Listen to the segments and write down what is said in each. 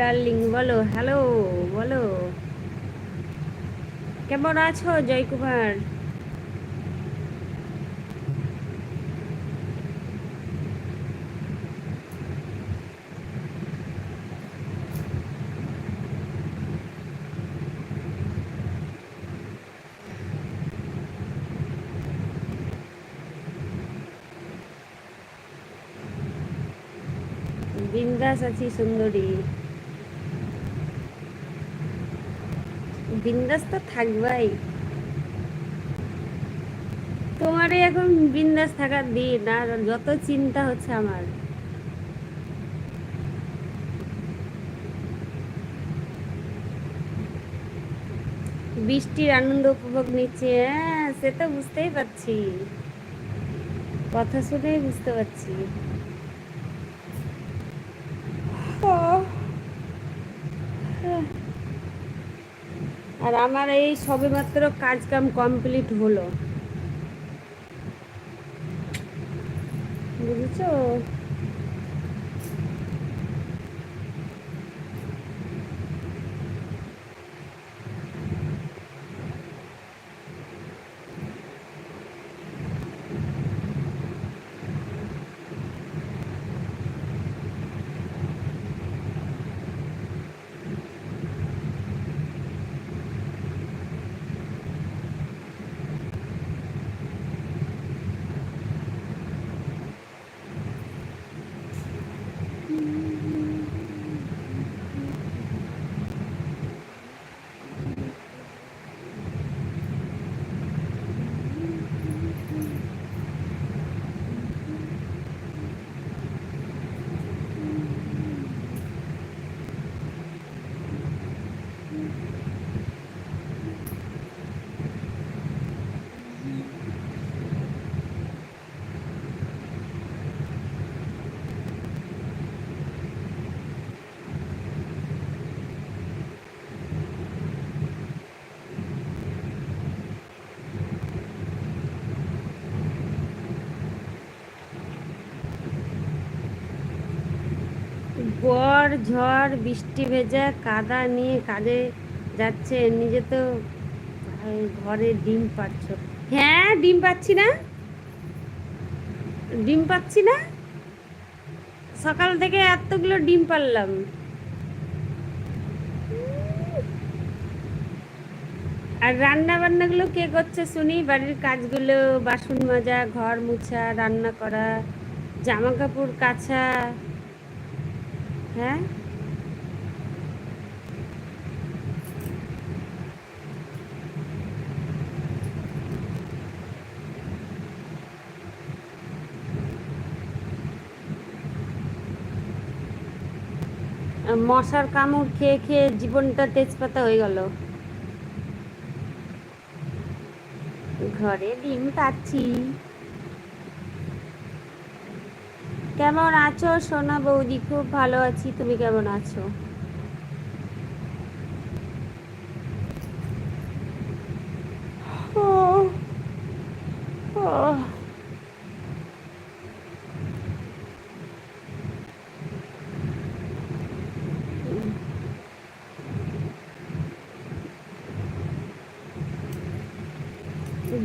Darling বলো hello বলো। কেমন আছো জয়কুমার? বিন্দাস আছি সুন্দরী। বিন্দাস তো থাকবাই। তোমারই এখন বিন্দাস থাকার দিন আর যত চিন্তা হচ্ছে আমার। বৃষ্টির আনন্দ উপভোগ নিচ্ছে হ্যাঁ সে তো বুঝতেই পারছি। কথা শুনেই বুঝতে পারছি। আর আমার এই সবেমাত্র কাজ কাম কমপ্লিট হলো। বুঝেছ বর ঝড়, বৃষ্টি ভেজা, কাদা নিয়ে কাজে যাচ্ছে। নিজে তো ঘরে ডিম পাচ্ছ। হ্যাঁ ডিম পাচ্ছি না। ডিম পাচ্ছি না। সকাল থেকে এতগুলো ডিম পারলাম। আর রান্না বান্নাগুলো কে করছে শুনি? বাড়ির কাজগুলো, বাসন মাজা, ঘর মুছা, রান্না করা জামা কাপড় কাচা হ্যাঁ? মশার কামড় খেয়ে খেয়ে জীবনটা তেজপাতা হয়ে গেল। ঘরে ডিম পাচ্ছি। কেমন আছো সোনা বৌদি? খুব ভালো আছি তুমি কেমন আছো?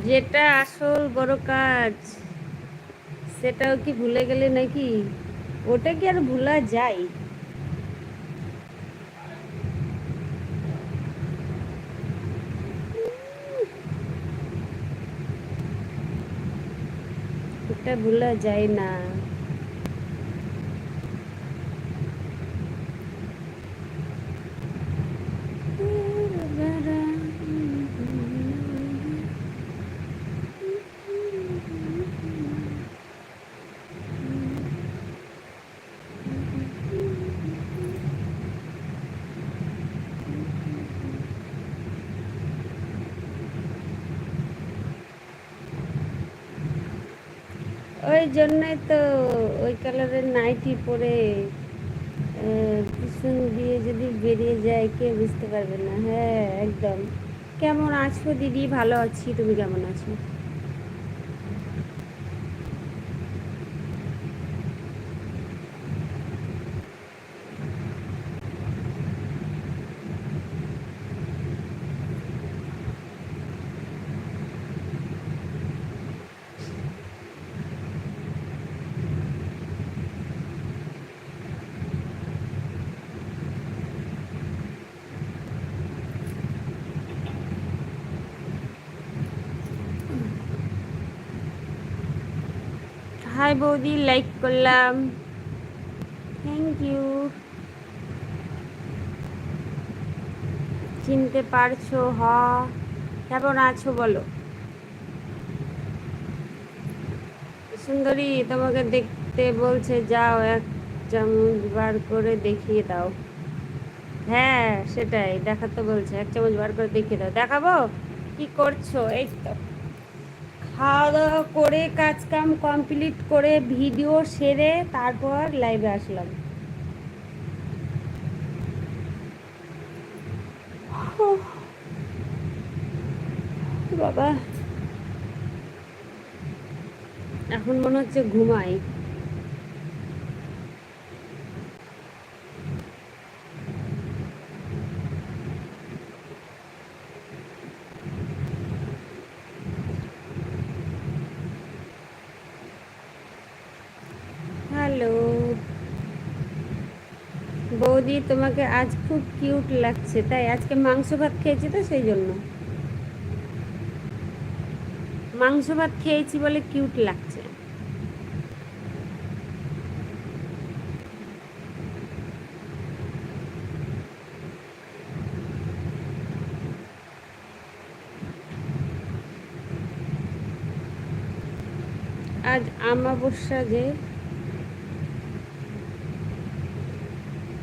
যেটা আসল বড় কাজ। সেটাও কি ভুলে গেলে নাকি? ওটা কি আর ভুলা যায়? ওটা ভুলা যায় না ওই জন্যই তো ওই কালারের নাইটি পরে পিছন দিয়ে যদি বেরিয়ে যায়, কেউ বুঝতে পারবে না। হ্যাঁ একদম। কেমন আছো দিদি? ভালো আছি। তুমি কেমন আছো হাই বৌদি লাইক করলাম। থ্যাংক ইউ চিনতে পারছ, হ। কেমন আছো বলো? সুন্দরী, তোমাকে দেখতে বলছে, যাও এক চামচ বার করে দেখিয়ে দাও। হ্যাঁ সেটাই, দেখাতে বলছে, এক চামচ বার করে দেখিয়ে দাও। দেখাবো? কি করছ? এই তো। খাওয়া দাওয়া করে কাজকাম কমপ্লিট করে ভিডিও সেরে তারপর লাইভে আসলাম। বাবা, এখন মনে হচ্ছে ঘুমাই হ্যালো বৌদি, তোমাকে আজ খুব কিউট লাগছে, তাই আজকে মাংস ভাত খেয়েছি তো সেই জন্য। মাংস ভাত খেয়েছি বলে কিউট লাগছে। আজ আমাবস্যা যে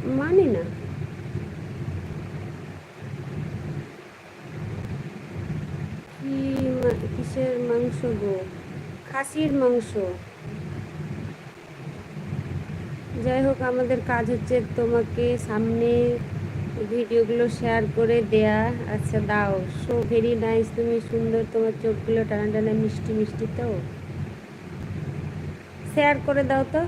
মানি না কি মা- কিসের মাংস গো, খাসির মাংস। যাই হোক আমাদের কাজ হচ্ছে তোমাকে সামনে ভিডিওগুলো শেয়ার করে দেয়া। আচ্ছা দাও। সো ভেরি নাইস তুমি সুন্দর, তোমার চোখগুলো টানা টানা মিষ্টি মিষ্টি তো? শেয়ার করে দাও তো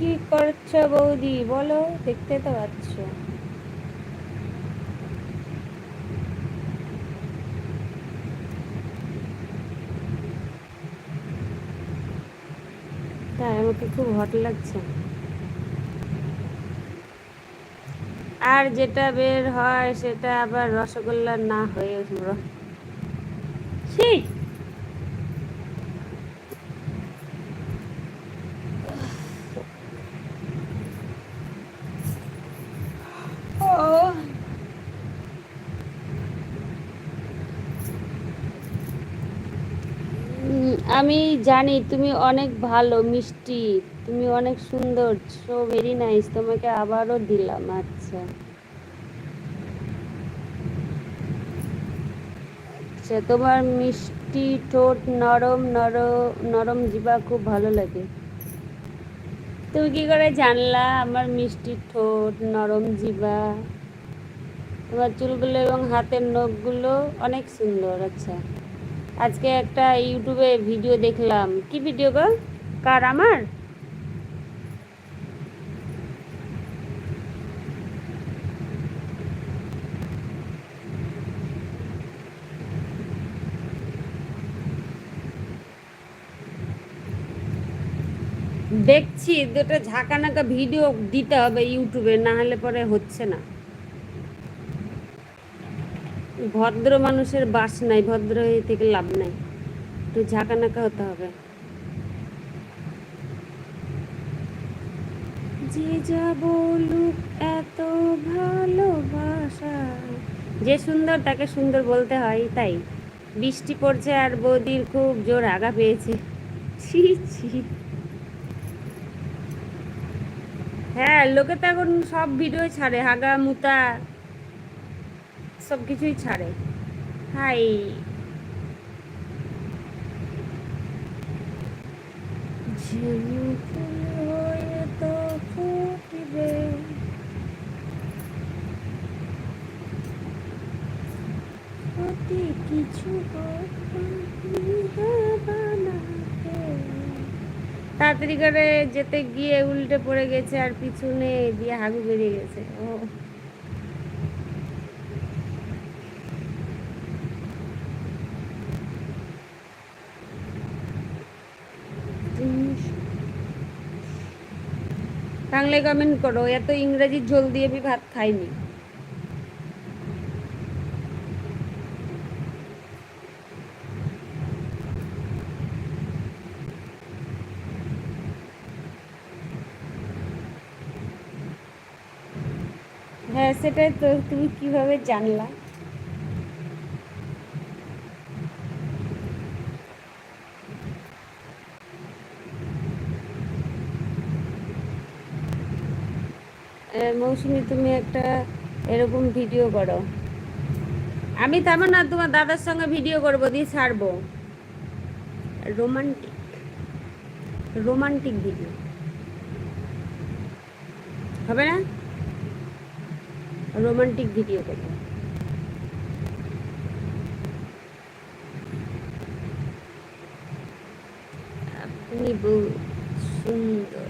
কি করছ বৌদি, বলো, দেখতে তো পাচ্ছ। আমাকে খুব হট লাগছে। আর যেটা বের হয় সেটা আবার রসগোল্লা না হয়ে র- ছি ও উম, আমি জানি তুমি অনেক ভালো, মিষ্টি, তুমি অনেক সুন্দর সো ভেরি নাইস তোমাকে আবারও দিলাম আচ্ছা। আচ্ছা তোমার মিষ্টি ঠোঁট নরম নরম নরম জিবা খুব ভালো লাগে। তুমি কি করে জানলা? আমার মিষ্টি ঠোঁট নরম জিবা তোমার চুলগুলো এবং হাতের নখগুলো অনেক সুন্দর আচ্ছা। আজকে একটা ইউটিউবে ভিডিও দেখলাম। কি ভিডিও গো? কার আমার? দেখছি, দুটো ঝাঁকানাকা ভিডিও দিতে হবে ইউটিউবে, না হলে পরে হচ্ছে না। ভদ্র মানুষের বাস নাই, ভদ্র হয়ে থেকে লাভ নাই। একটু ঝাঁকানাকা হতে হবে। যে যা বলুক এত ভালোবাসা। যে সুন্দর তাকে সুন্দর বলতে হয় তাই। বৃষ্টি পড়ছে আর বৌদির খুব জোর আগা পেয়েছে। ছি ছি। হ্যাঁ লোকে তো এখন সব ভিডিও ছাড়ে হাগা মুতা সব কিছুই ছাড়ে। হাই। হয়ে তো কিছু তাড়াতাড়ি করে যেতে গিয়ে উল্টে পড়ে গেছে আর পিছনে দিয়ে হাগু বেরিয়ে গেছে। ও। বাংলা কমেন্ট করো এত ইংরেজির ঝোল দিয়ে আমি ভাত খাইনি। হ্যাঁ সেটাই তো, তুমি কীভাবে জানলা? মৌসুমি, তুমি একটা এরকম ভিডিও করো। আমি তেমন না, তোমার দাদার সঙ্গে ভিডিও করব, দিয়ে ছাড়বো। Romantic romantic video. হবে না? রোমান্টিক ভিডিও করব। আপনি সুন্দর।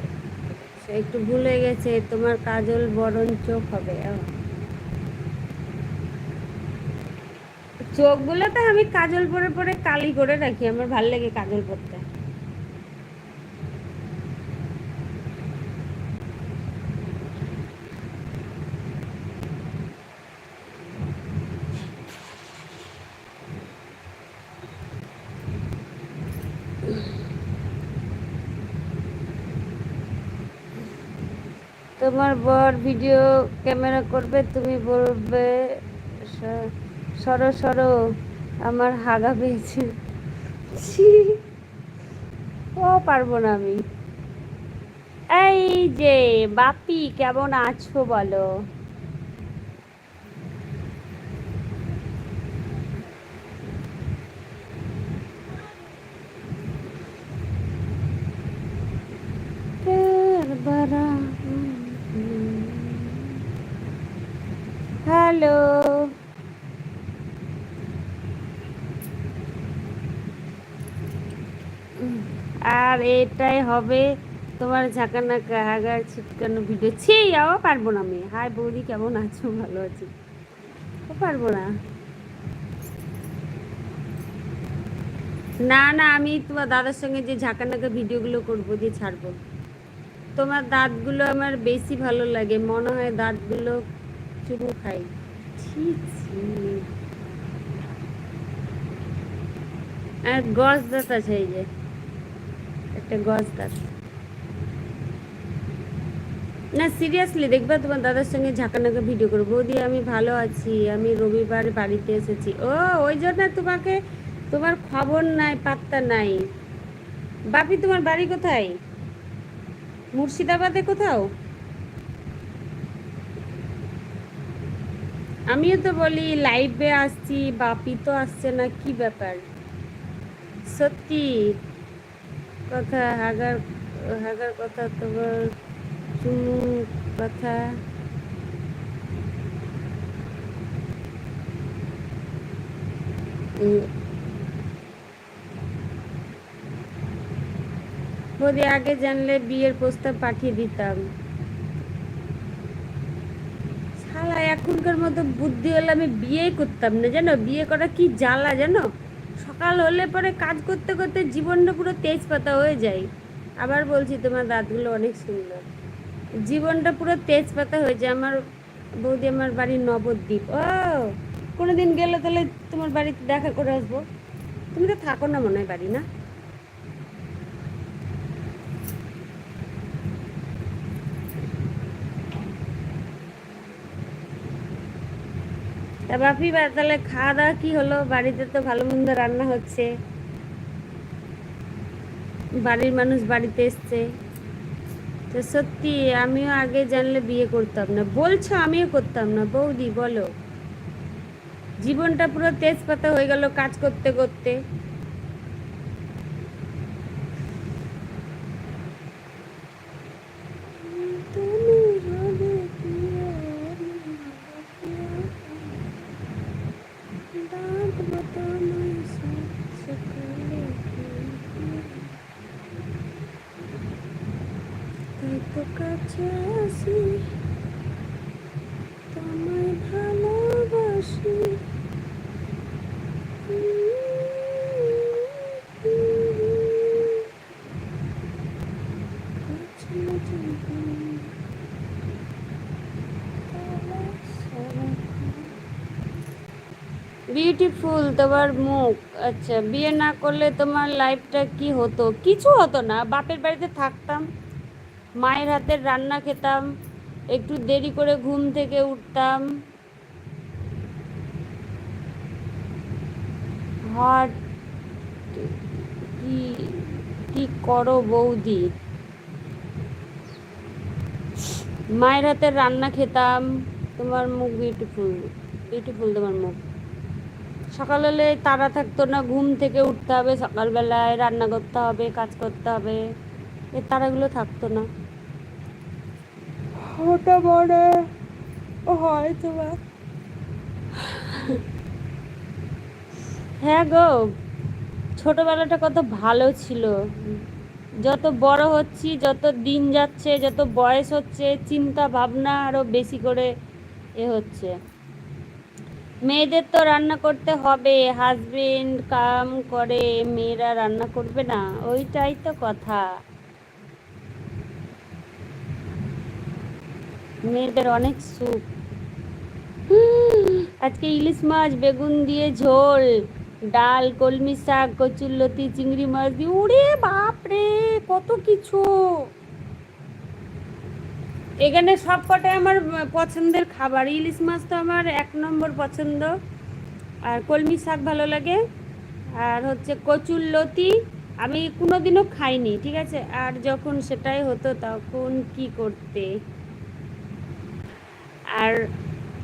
একটু ভুলে গেছে, তোমার কাজল বরণ চোখ হবে। চোখগুলো তো আমি কাজল পরে পরে কালি করে রাখি, আমার ভালো লাগে কাজল পরতে। তোমার বর ভিডিও ক্যামেরা করবে, তুমি বলবে সরো সরো, আমার হাগা পেয়েছে ও, পারব না আমি। এই যে, বাপি, কেমন আছো বলো হ্যালো আর এটাই হবে তোমার ঝাঁকানাকা হাগার ছিটকানো ভিডিও। ছি যাও পারব না আমি হাই বৌদি, কেমন আছো? ভালো আছি। পারব না। না না, আমি তোমার দাদার সঙ্গে যে ঝাঁকানাকা ভিডিওগুলো করব দিয়ে ছাড়বো। তোমার দাঁতগুলো আমার বেশি ভালো লাগে। মনে হয় দাঁতগুলো চুমু খাই। আর গছ দাঁত আছে এই যে। একটা গছ দাঁত না সিরিয়াসলি দেখবে তোমার দাদার সঙ্গে ঝাঁকানাকা ভিডিও করব বৌদি, আমি ভালো আছি, আমি রবিবার বাড়িতে এসেছি। ও, ওই জন্য তোমাকে, তোমার খবর নাই, পাত্তা নাই। বাপি, তোমার বাড়ি কোথায়? মুর্শিদাবাদে কোথাও? আমিও তো বলি লাইভে আসছি, বাপি তো আসছে না, কি ব্যাপার? সত্যি কথা, হাগার হাগার কথা তোমার চুমু কথা। বৌদি আগে জানলে বিয়ের প্রস্তাব পাঠিয়ে দিতাম। শালা, এখনকার মতো বুদ্ধি হলে আমি বিয়ে করতাম না, জানো? বিয়ে করা কি জ্বালা, জানো? সকাল হলে পরে কাজ করতে করতে জীবনটা পুরো তেজপাতা হয়ে যায়। আবার বলছি, তোমার দাঁতগুলো অনেক সুন্দর। জীবনটা পুরো তেজপাতা হয়ে যায়। আমার বৌদি আমার বাড়ি নবদ্বীপ। ও, কোনোদিন গেলে তাহলে তোমার বাড়িতে দেখা করে আসব। তুমি তো থাকো না মনে হয় বাড়ি, না? তা বাপি, বা তাহলে খাওয়া দাওয়া কি হলো? বাড়িতে তো ভালো মন্দ রান্না হচ্ছে। বাড়ির মানুষ বাড়িতে এসছে। তো সত্যি, আমিও আগে জানলে বিয়ে করতাম না। বলছো আমিও করতাম না। বৌদি, বলো। জীবনটা পুরো তেজপাতা হয়ে গেল কাজ করতে করতে। বিউটিফুল তোমার মুখ। আচ্ছা বিয়ে না করলে তোমার লাইফটা কি হতো? কিছু হতো না। বাপের বাড়িতে থাকতাম, মায়ের হাতের রান্না খেতাম, একটু দেরি করে ঘুম থেকে উঠতাম। হট, কি কি করো বৌদি? মায়ের হাতের রান্না খেতাম, তোমার মুখ বিউটিফুল বিউটিফুল তোমার মুখ। সকাল হলে তারা থাকতো না ঘুম থেকে উঠতে হবে সকালবেলায় রান্না করতে হবে কাজ করতে হবে এই তারাগুলো থাকতো না। ওটা বড় হয় তোমার হ্যাঁ গো ছোটবেলাটা কত ভালো ছিল। যত বড় হচ্ছি যত দিন যাচ্ছে যত বয়স হচ্ছে চিন্তা ভাবনা আরও বেশি করে এ হচ্ছে। মেয়েদের তো রান্না করতে হবে হাজবেন্ড কাম করে, মেয়েরা রান্না করবে না, ওইটাই তো কথা। মেয়েদের অনেক সুখ। আজকে ইলিশ মাছ, বেগুন দিয়ে ঝোল, ডাল, কলমি শাক কচুরলতি চিংড়ি মাছ দিয়ে উড়ে বাপরে, কত কিছু। এখানে সব কটাই আমার পছন্দের খাবার। ইলিশ মাছ তো আমার এক নম্বর পছন্দ। আর কলমি শাক ভালো লাগে। আর হচ্ছে কচুর লতি। আমি কোনোদিনও খাইনি, ঠিক আছে? আর যখন সেটাই হতো তখন কি করতে? আর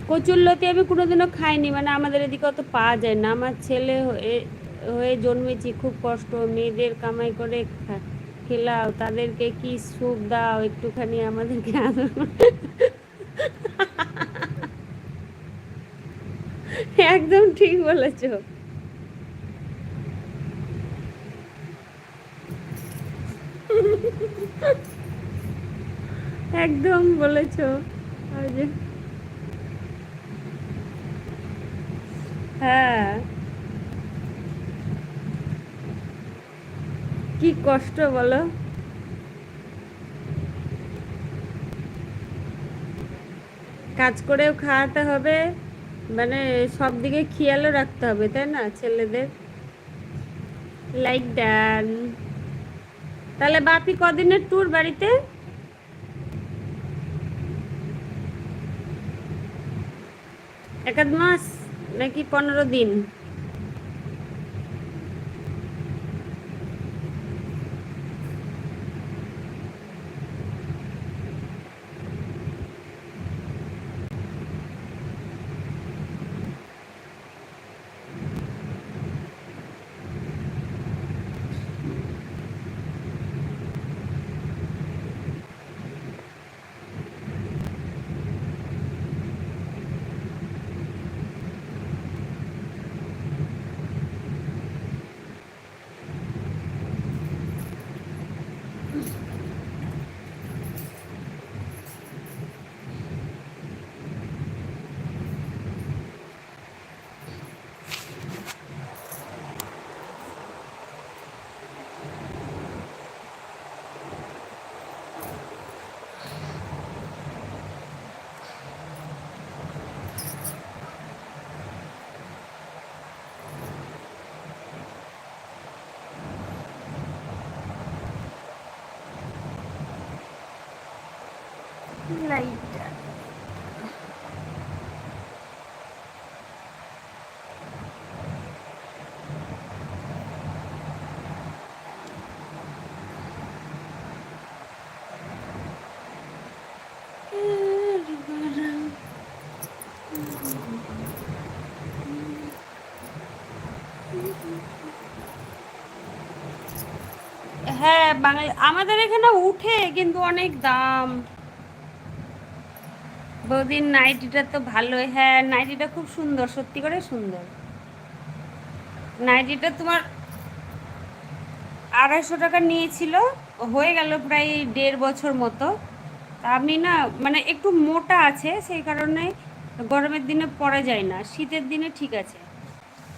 কচুর লতি আমি কোনোদিনও খাইনি মানে আমাদের এদিকে অত পাওয়া যায় না। আমার ছেলে হয়ে হয়ে জন্মেছি, খুব কষ্ট। মেয়েদের কামাই করে খা- খেলাও তাদেরকে কি সুপ দাও একটুখানি আমাদেরকে আদর একদম ঠিক বলেছ। একদম বলেছ। হ্যাঁ। কি কষ্ট বলো। কাজ করেও খাওয়াতে হবে মানে সব দিকে খেয়ালও রাখতে হবে, তাই না, ছেলেদের? লাইক ডান তাহলে বাপি কদিনের ট্যুর বাড়িতে? এক মাস, নাকি পনেরো দিন? হ্যাঁ বাঙালি আমাদের এখানে উঠে কিন্তু অনেক দাম। বৌদির নাইটিটা তো ভালোই হ্যাঁ নাইটিটা খুব সুন্দর, সত্যি করে সুন্দর। নাইটিটা তোমার আড়াইশো টাকা নিয়েছিল, হয়ে গেল প্রায় দেড় বছর মতো। তা আমি না মানে একটু মোটা আছে, সেই কারণে গরমের দিনে পরা যায় না, শীতের দিনে ঠিক আছে।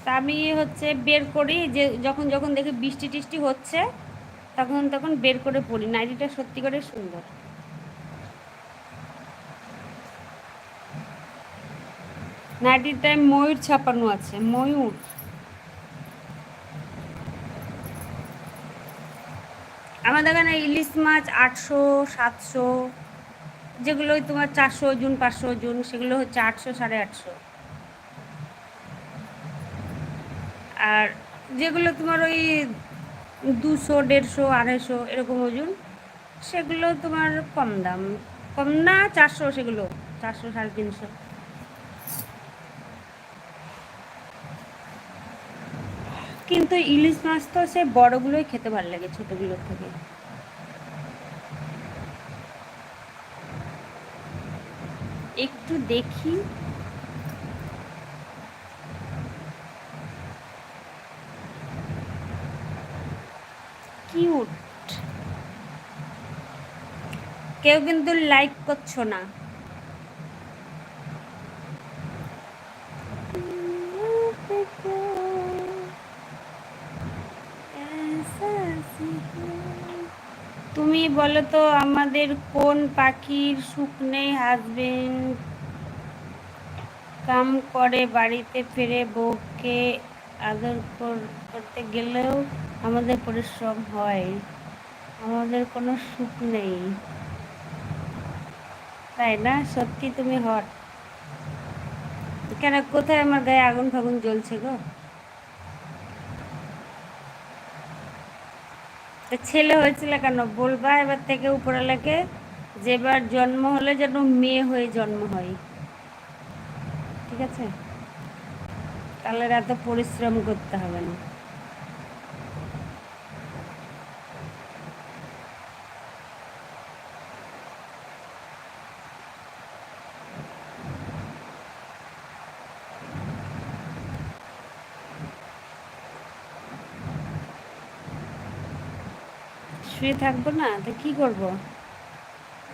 তা আমি হচ্ছে বের করি, যে যখন যখন দেখি বৃষ্টি টিষ্টি হচ্ছে, তখন তখন বের করে পড়ি নাইটিটা সত্যি করে সুন্দর। নাইটির টাইম ময়ূর ছাপানো আছে, ময়ূর। আমাদের এখানে ইলিশ মাছ আটশো, সাতশো যেগুলো তোমার চারশো ওজন পাঁচশো ওজন সেগুলো হচ্ছে আটশো সাড়ে আটশো। আর যেগুলো তোমার ওই দুশো, দেড়শো, আড়াইশো এরকম ওজন, সেগুলো তোমার কম দাম। কম না, চারশো সেগুলো, চারশো, সাড়ে তিনশো। কিন্তু ইলিশ মাছ তো সে বড়গুলোই খেতে ভালো লাগে ছোটগুলোর থেকে। একটু দেখি। কিউট। কেউ কিন্তু লাইক করছ না। বলো তো আমাদের কোন পাখির নেই? হাজবেন্ড কাম করে বাড়িতে ফিরে বউকে আদর করতে গেলেও আমাদের পরিশ্রম হয়। আমাদের কোনো সুখ নেই। তাই না? সত্যি তুমি হট। কেন, কোথায় আমার গায়ে আগুন ফাগুন জ্বলছে গো? ছেলে হয়েছিল কেন? বলবা এবার থেকে উপরালাকে যেবার জন্ম হলে যেন মেয়ে হয়ে জন্ম হয়। ঠিক আছে? তাহলে এত পরিশ্রম করতে হবে না। শুয়ে থাকব না, তো কি করব?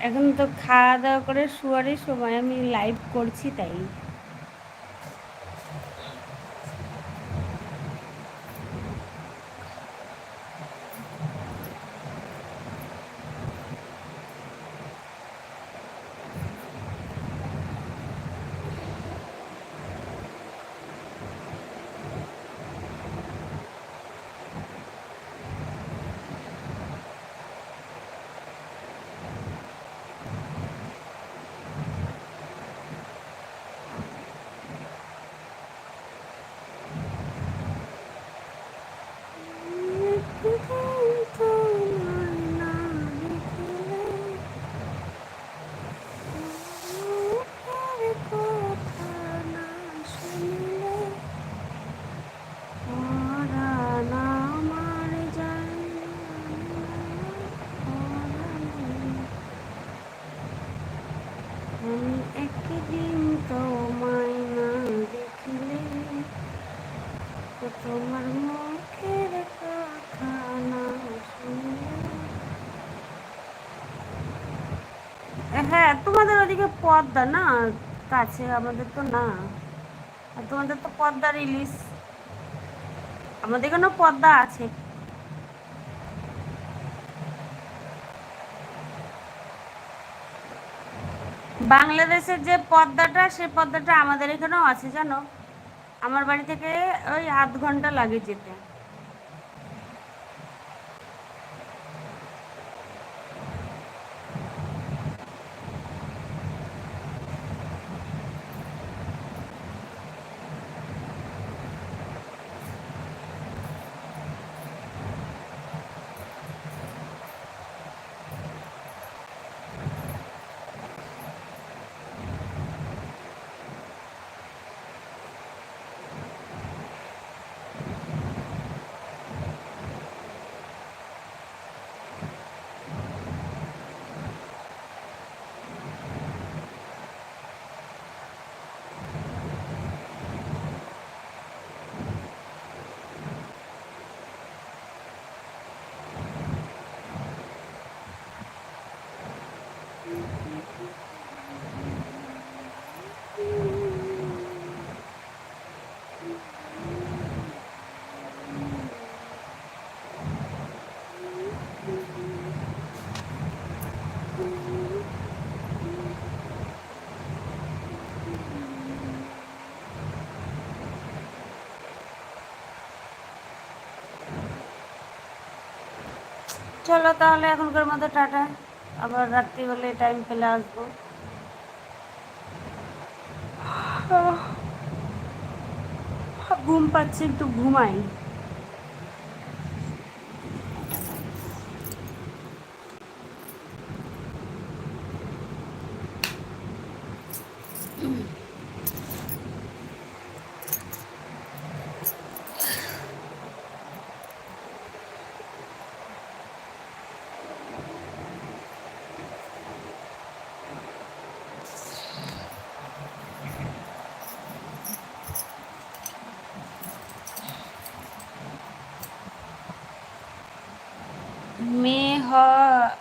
এখন তো খাওয়া দাওয়া করে শুয়ারই সময় আমি লাইভ করছি তাই তোমার মুখের কথা না হ্যাঁ ওদিকে পদ্মা, না? কাছে, আমাদের তো না। আর তোমাদের তো পদ্মা রিলিজ আমাদের এখানেও পদ্মা আছে। বাংলাদেশের যে পদ্মাটা, সে পদ্মাটা আমাদের এখানেও আছে, জানো? আমার বাড়ি থেকে ওই আধ ঘণ্টা লাগে যেতে। চলো তাহলে এখনকার মতো টাটা। আবার রাত্রি হলে টাইম পেলে আসব। ঘুম পাচ্ছি, একটু ঘুমাই মেয়ে হ-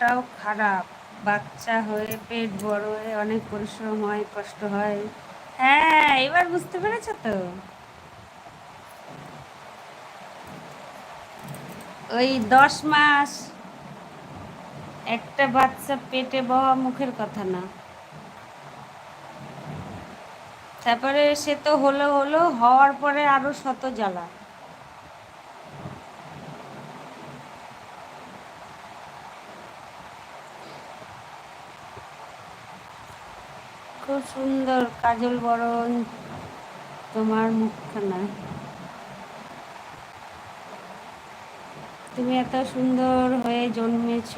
হওয়াটাও খারাপ। বাচ্চা হয়ে, পেট বড় হয়ে অনেক পরিশ্রম হয়, কষ্ট হয়। হ্যাঁ এবার বুঝতে পেরেছ তো? ওই দশ মাস একটা বাচ্চা পেটে বহা মুখের কথা না। তারপরে সে তো হলো হলো, হওয়ার পরে আরও শত জ্বালা। সুন্দর কাজল বরণ তোমার মুখখানা। তুমি এত সুন্দর হয়ে জন্মেছ।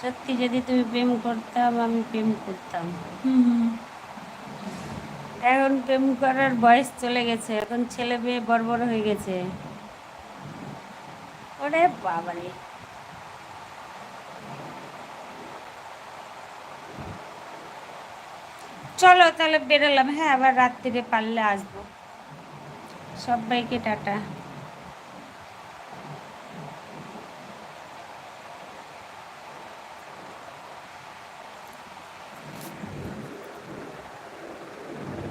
সত্যি যদি তুমি প্রেম করতাম, আমি প্রেম করতাম। এখন প্রেম করার বয়স চলে গেছে, এখন ছেলে মেয়ে বড় বড় হয়ে গেছে। ওরে বাবারে। চলো তাহলে বেরোলাম হ্যাঁ আবার রাত্রিরে পারলে আসব। সবাইকে টাটা।